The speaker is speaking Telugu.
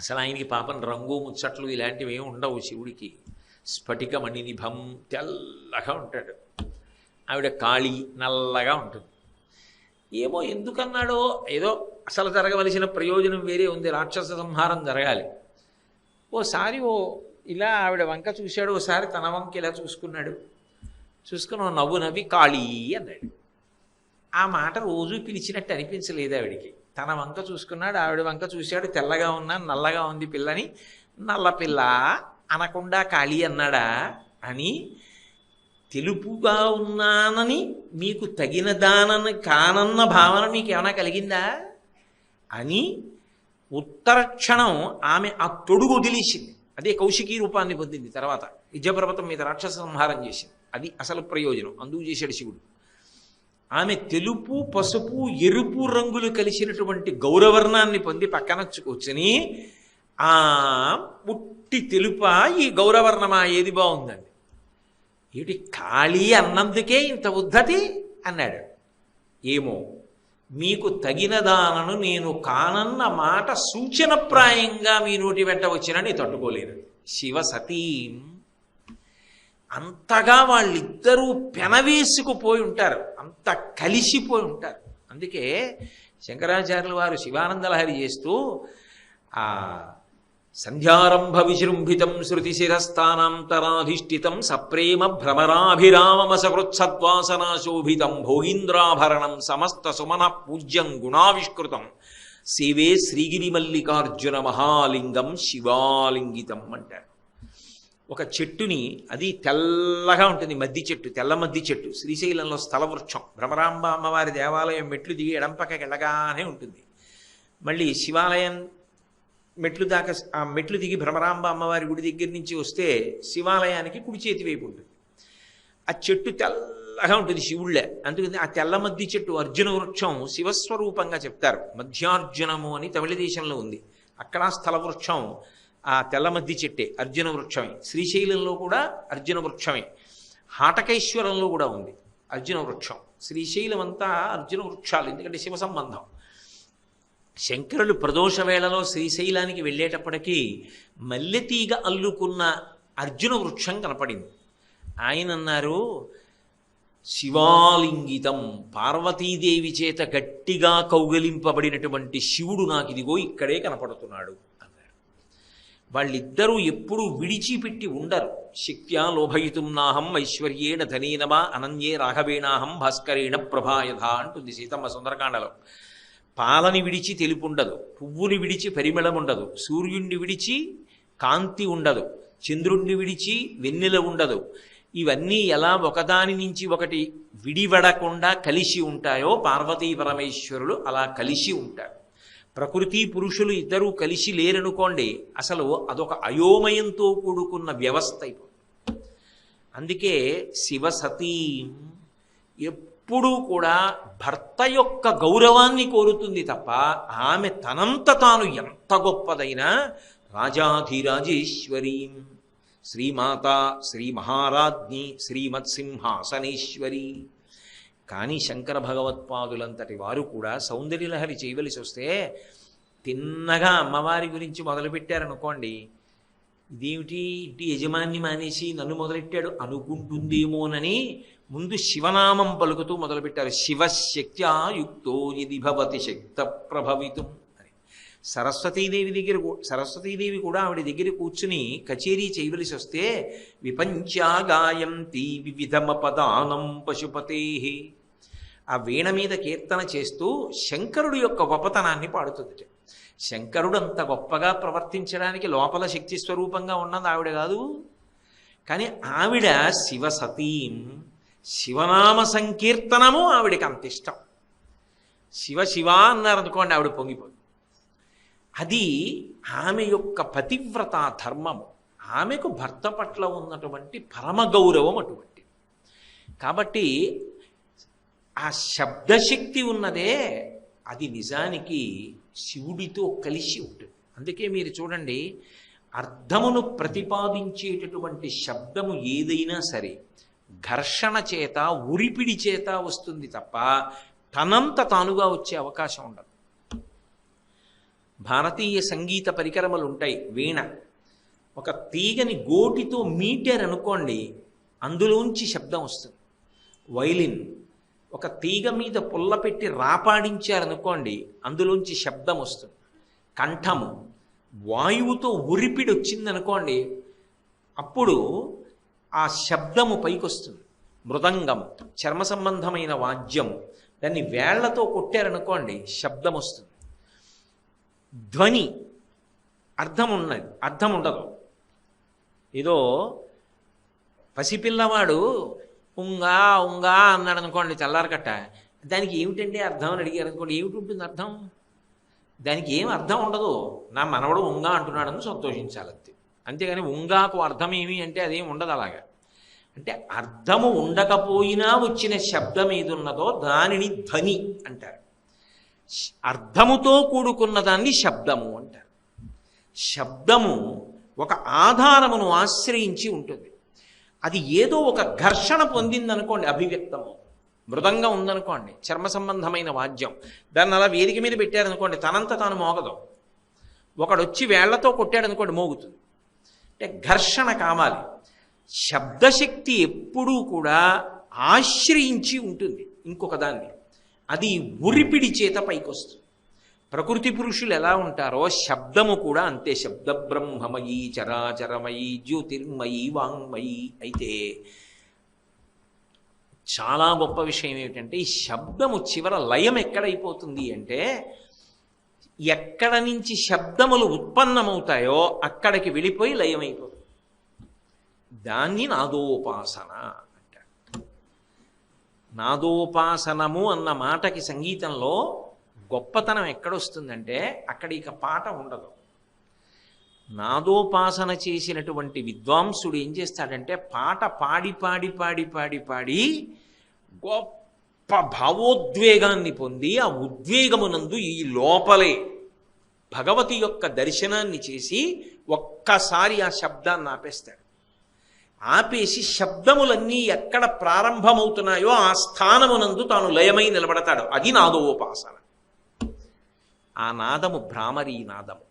అసలు ఆయనకి పాపం రంగు ముచ్చట్లు ఇలాంటివి ఏమి ఉండవు శివుడికి. స్ఫటిక మణినిభం తెల్లగా ఉంటాడు. ఆవిడ కాళీ నల్లగా ఉంటుంది. ఏమో ఎందుకన్నాడో ఏదో అసలు జరగవలసిన ప్రయోజనం వేరే ఉంది రాక్షస సంహారం జరగాలి. ఓసారి ఓ ఇలా ఆవిడ వంక చూశాడు ఓసారి తన వంక ఇలా చూసుకున్నాడు. చూసుకుని ఓ నవ్వు నవ్వి కాళీ అన్నాడు. ఆ మాట రోజు పిలిచినట్టు అనిపించలేదు ఆవిడికి. తన వంక చూసుకున్నాడు ఆవిడ వంక చూశాడు తెల్లగా ఉన్నా నల్లగా ఉంది పిల్లని. నల్ల పిల్ల అనకుండా ఖాళీ అన్నాడా? అని తెలుపుగా ఉన్నానని మీకు తగిన దానని కానన్న భావన మీకు ఏమైనా కలిగిందా? అని ఉత్తర క్షణం ఆమె ఆ తొడుగు వదిలేసింది. అదే కౌశికీ రూపాన్ని పొందింది తర్వాత. విద్యాపర్వతం మీద రాక్షస సంహారం చేసింది. అది అసలు ప్రయోజనం. అందుకు చేశాడు శివుడు. ఆమె తెలుపు పసుపు ఎరుపు రంగులు కలిసినటువంటి గౌరవర్ణాన్ని పొంది పక్కన కూర్చుని ఆ పుట్టి తెలుప ఈ గౌరవర్ణమా? ఏది బాగుందండి? ఏమిటి ఖాళీ అన్నందుకే ఇంత ఉద్ధతి? అన్నాడు. ఏమో మీకు తగిన దానను నేను కానన్న మాట సూచనప్రాయంగా మీ నోటి వెంట వచ్చినని తట్టుకోలేను. శివ సతీం అంతగా వాళ్ళిద్దరూ పెనవేసుకుపోయి ఉంటారు. అంత కలిసిపోయి ఉంటారు. అందుకే శంకరాచార్యుల వారు శివానందలహరి చేస్తూ ఆ సంధ్యారంభ విజృంభితం శృతి శిరస్థానాంతరాధిష్ఠితం సప్రేమ భ్రమరాభిరామమసకృత్సద్వాసనాశోభితం భోగీంద్రాభరణం సమస్త సుమన పూజ్యం గుణావిష్కృతం సేవే శ్రీగిరి మల్లికార్జున మహాలింగం శివాలింగితం అంటారు. ఒక చెట్టుని అది తెల్లగా ఉంటుంది మద్ది చెట్టు తెల్ల మద్ది చెట్టు. శ్రీశైలంలో స్థలవృక్షం భ్రమరాంబ అమ్మవారి దేవాలయం మెట్లు దిగి ఎడంపక్కకి వెళ్ళగానే ఉంటుంది. మళ్ళీ శివాలయం మెట్లు దాకా ఆ మెట్లు దిగి భ్రమరాంబ అమ్మవారి గుడి దగ్గర నుంచి వస్తే శివాలయానికి కుడి చేతి వైపు ఉంటుంది. ఆ చెట్టు తెల్లగా ఉంటుంది శివుళ్ళే. అందుకని ఆ తెల్ల మద్ది చెట్టు అర్జున వృక్షం శివస్వరూపంగా చెప్తారు. మధ్యార్జునము అని తమిళ దేశంలో ఉంది. అక్కడ స్థలవృక్షం ఆ తెల్లమద్ది చెట్టే అర్జున వృక్షమే. శ్రీశైలంలో కూడా అర్జున వృక్షమే. హాటకేశ్వరంలో కూడా ఉంది అర్జున వృక్షం. శ్రీశైలం అంతా అర్జున వృక్షాలు ఎందుకంటే శివ సంబంధం. శంకరులు ప్రదోష వేళలో శ్రీశైలానికి వెళ్ళేటప్పటికీ మల్లెతీగ అల్లుకున్న అర్జున వృక్షం కనపడింది. ఆయన అన్నారు శివాలింగితం పార్వతీదేవి చేత గట్టిగా కౌగలింపబడినటువంటి శివుడు నాకు ఇదిగో ఇక్కడే కనపడుతున్నాడు. వాళ్ళిద్దరూ ఎప్పుడూ విడిచిపెట్టి ఉండరు. శక్త్యా లోభయితుం నాహం ఐశ్వర్యేణ ధనేనమా అనన్యే రాఘవేణాహం భాస్కరేణ ప్రభాయధ అంటుంది సీతమ్మ సుందరకాండలో. పాలని విడిచి తెలుపు ఉండదు పువ్వుని విడిచి పరిమళం ఉండదు సూర్యుణ్ణి విడిచి కాంతి ఉండదు చంద్రుణ్ణి విడిచి వెన్నెల ఉండదు. ఇవన్నీ ఎలా ఒకదాని నుంచి ఒకటి విడివడకుండా కలిసి ఉంటాయో పార్వతీ పరమేశ్వరులు అలా కలిసి ఉంటారు. ప్రకృతి పురుషులు ఇద్దరూ కలిసి లేరనుకోండి అసలు అదొక అయోమయంతో కూడుకున్న వ్యవస్థ అయిపోతుంది. అందుకే శివసతీ ఎప్పుడూ కూడా భర్త యొక్క గౌరవాన్ని కోరుతుంది తప్ప ఆమె తనంత తాను ఎంత గొప్పదైనా రాజాధిరాజేశ్వరీం. శ్రీమాత శ్రీ మహారాజ్ఞి శ్రీమత్సింహాసనేశ్వరి. కానీ శంకర భగవత్పాదులంతటి వారు కూడా సౌందర్యలహరి చేయవలసి వస్తే తిన్నగా అమ్మవారి గురించి మొదలుపెట్టారనుకోండి ఇదేమిటి ఇంటి యజమాన్ని మానేసి నన్ను మొదలెట్టాడు అనుకుంటుందేమోనని ముందు శివనామం పలుకుతూ మొదలుపెట్టారు. శివశక్త్యాయుక్తో ఇది భవతి శక్త ప్రభవితం అని. సరస్వతీదేవి దగ్గర సరస్వతీదేవి కూడా ఆవిడ దగ్గర కూర్చుని కచేరీ చేయవలసి వస్తే విపంచాగాయంతి వివిధమ పదానం పశుపతే ఆ వీణ మీద కీర్తన చేస్తూ శంకరుడు యొక్క గొప్పతనాన్ని పాడుతుంది శంకరుడు అంత గొప్పగా ప్రవర్తించడానికి లోపల శక్తి స్వరూపంగా ఉన్నది ఆవిడ కాదు. కానీ ఆవిడ శివ సతీం శివనామ సంకీర్తనము ఆవిడకి అంత ఇష్టం. శివ శివ అన్నారనుకోండి ఆవిడ పొంగిపోయి అది ఆమె యొక్క పతివ్రత ధర్మము. ఆమెకు భర్త పట్ల ఉన్నటువంటి పరమ గౌరవం అటువంటి కాబట్టి ఆ శబ్దశక్తి ఉన్నదే అది నిజానికి శివుడితో కలిసి ఉంటుంది. అందుకే మీరు చూడండి అర్థమును ప్రతిపాదించేటటువంటి శబ్దము ఏదైనా సరే ఘర్షణ చేత ఉరిపిడి చేత వస్తుంది తప్ప తనంత తానుగా వచ్చే అవకాశం ఉండదు. భారతీయ సంగీత పరికరములు ఉంటాయి వీణ. ఒక తీగని గోటితో మీటర్ అనుకోండి అందులోంచి శబ్దం వస్తుంది. వైలిన్ ఒక తీగ మీద పుల్ల పెట్టి రాపాడించారనుకోండి అందులోంచి శబ్దం వస్తుంది. కంఠము వాయువుతో ఉరిపిడి వచ్చిందనుకోండి అప్పుడు ఆ శబ్దము పైకొస్తుంది. మృదంగం చర్మ సంబంధమైన వాద్యం దాన్ని వేళ్ళతో కొట్టారనుకోండి శబ్దం వస్తుంది. ధ్వని అర్థం ఉన్నది అర్థం ఉండదు. ఏదో పసిపిల్లవాడు ఉంగా ఉంగా అన్నాడు అనుకోండి చల్లారకట్ట. దానికి ఏమిటండి అర్థం అని అడిగారు అనుకోండి ఏమిటి ఉంటుంది అర్థం? దానికి ఏం అర్థం ఉండదు. నా మనవడు ఉంగా అంటున్నాడని సంతోషించాలి అంతే. అంతేగాని ఉంగాకు అర్థం ఏమి అంటే అదేం ఉండదు అలాగా. అంటే అర్థము ఉండకపోయినా వచ్చిన శబ్దం ఏది ఉన్నదో దానిని ధ్వని అంటారు. అర్థముతో కూడుకున్న దాన్ని శబ్దము అంటారు. శబ్దము ఒక ఆధారమును ఆశ్రయించి ఉంటుంది. అది ఏదో ఒక ఘర్షణ పొందిందనుకోండి అభివ్యక్తము. మృదంగా ఉందనుకోండి చర్మ సంబంధమైన వాద్యం. దాన్ని అలా వేదిక మీద పెట్టారనుకోండి తనంత తాను మోగదు. ఒకడు వచ్చి వేళ్ళతో కొట్టాడనుకోండి మోగుతుంది. అంటే ఘర్షణ కావాలి. శబ్దశక్తి ఎప్పుడూ కూడా ఆశ్రయించి ఉంటుంది ఇంకొక దాన్ని. అది ఉరిపిడి చేత పైకొస్తుంది. ప్రకృతి పురుషులు ఎలా ఉంటారో శబ్దము కూడా అంతే. శబ్ద బ్రహ్మమయీ చరాచరమయీ జ్యోతిర్మయీ వాంగ్మయీ అయితే చాలా గొప్ప విషయం ఏమిటంటే ఈ శబ్దము చివర లయం ఎక్కడైపోతుంది అంటే ఎక్కడ నుంచి శబ్దములు ఉత్పన్నమవుతాయో అక్కడికి వెళ్ళిపోయి లయమైపోతుంది. దాన్ని నాదోపాసన అంటారు. నాదోపాసనము అన్న మాటకి సంగీతంలో గొప్పతనం ఎక్కడొస్తుందంటే అక్కడ ఇక పాట ఉండదు. నాదోపాసన చేసినటువంటి విద్వాంసుడు ఏం చేస్తాడంటే పాట పాడి పాడి పాడి పాడి పాడి గొప్ప భావోద్వేగాన్ని పొంది ఆ ఉద్వేగమునందు ఈ లోపలే భగవతి యొక్క దర్శనాన్ని చేసి ఒక్కసారి ఆ శబ్దాన్ని ఆపేస్తాడు. ఆపేసి శబ్దములన్నీ ఎక్కడ ప్రారంభమవుతున్నాయో ఆ స్థానమునందు తాను లయమై నిలబడతాడు. అది నాదోపాసన. ఆ నాదము భ్రామరీ నాదము.